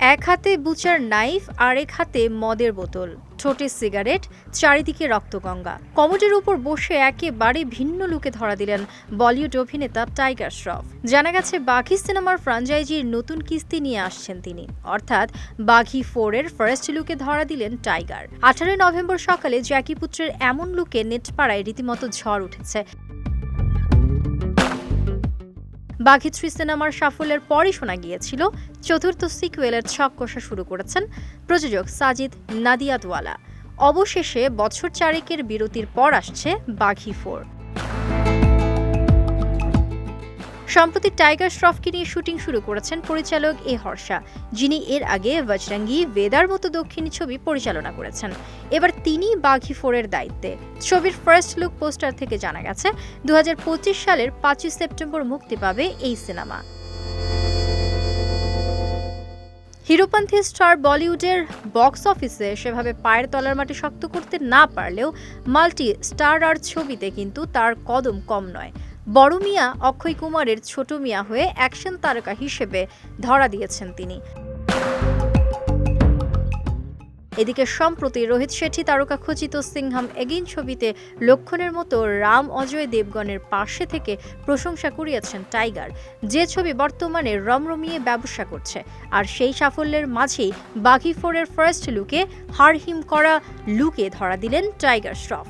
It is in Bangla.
এক হাতে বুচার নাইফ আর এক হাতে মদের বোতল। ঠোঁটে সিগারেট, চারিদিকে রক্তগঙ্গা। কমোডের উপর বসে একেবারে ভিন্ন লুকে ধরা দিলেন বলিউড অভিনেতা টাইগার শ্রফ। জানা গেছে, বাঘি সিনেমার ফ্রাঞ্চাইজির নতুন কিস্তি নিয়ে আসছেন তিনি। অর্থাৎ বাঘি ফোর এর ফার্স্ট লুকে ধরা দিলেন টাইগার। আঠারোই নভেম্বর সকালে জ্যাকি পুত্রের এমন লুকে নেটপাড়ায় রীতিমতো ঝড় উঠেছে। বাঘি থ্রি সিনেমার সাফল্যের পরই শোনা গিয়েছিল চতুর্থ সিকুয়েলের ছক কষা শুরু করেছেন প্রযোজক সাজিদ নাদিয়াতওয়ালা। অবশেষে বছর চারেকের বিরতির পর আসছে বাঘি ফোর। সম্প্রতি টাইগার শ্রফকে নিয়ে শুটিং শুরু করেছেন পরিচালক এ হর্ষা, যিনি এর আগে বজরঙ্গি, বেদার মতো দক্ষিণী ছবি পরিচালনা করেছেন। এবার তিনি বাঘি ফোরের দায়িত্বে। ছবির ফার্স্ট লুক পোস্টার থেকে জানা গেছে, দুহাজার পঁচিশ সালের পাঁচই সেপ্টেম্বর মুক্তি পাবে এই সিনেমা। হিরোপন্থী স্টার বলিউডের বক্স অফিসে সেভাবে পায়ের তলার মাটি শক্ত করতে না পারলেও মাল্টি স্টার আর ছবিতে কিন্তু তার কদম কম নয়। বড় মিয়া অক্ষয় কুমারের ছোট মিয়া হয়ে অ্যাকশন তারকা হিসেবে ধরা দিয়েছেন তিনি। এদিকে সম্প্রতি রোহিত শেঠি তারকা খচিত সিংহাম এগেইন ছবিতে লক্ষণের মতো রাম অজয় দেবগণের পাশে থেকে প্রশংসা কুড়িয়েছেন টাইগার। যে ছবি বর্তমানে রমরমিয়ে ব্যবসা করছে, আর সেই সাফল্যের মাঝেই বাঘি ফোরের ফার্স্ট লুকে হারহিম করা লুকে ধরা দিলেন টাইগার শ্রফ।